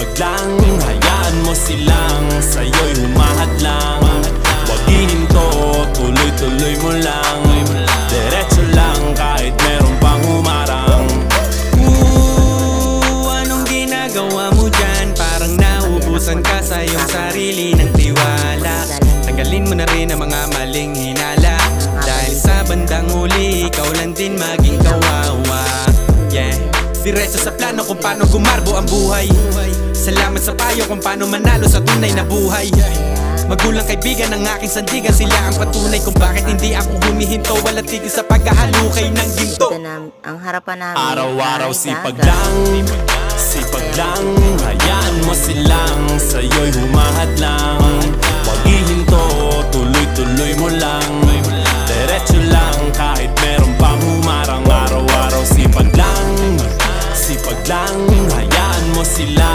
sipag lang Hayaan mo silang sa'yo'y humahadlang Huwag hihinto, tuloy-tuloy mo lang. Diretso lang kahit meron pang humarang. Ooh, anong ginagawa mo dyan? Parang naubusan ka sa iyong sarili ng tiwala. Tanggalin mo na rin ang mga maling hinala. Dahil sa bandang huli, ikaw lang din maging kawawa. Yeah. Diretso sa plano kung paano gumarbo ang buhay Salamat sa payo kung paano manalo sa tunay na buhay. Magulang kaibigan ng aking sandigan Sila ang patunay kung bakit hindi ako humihinto. Walang tigil sa pagkahalukay ng ginto. Ang harapan namin Araw-araw sipag lang. Sipag lang. Hayaan mo silang Sa'yo'y humahat lang. Huwag ihinto Tuloy-tuloy mo lang. Diretso lang Kahit meron pang humarang. Araw-araw sipag lang. Sipag lang. Hayaan mo silang.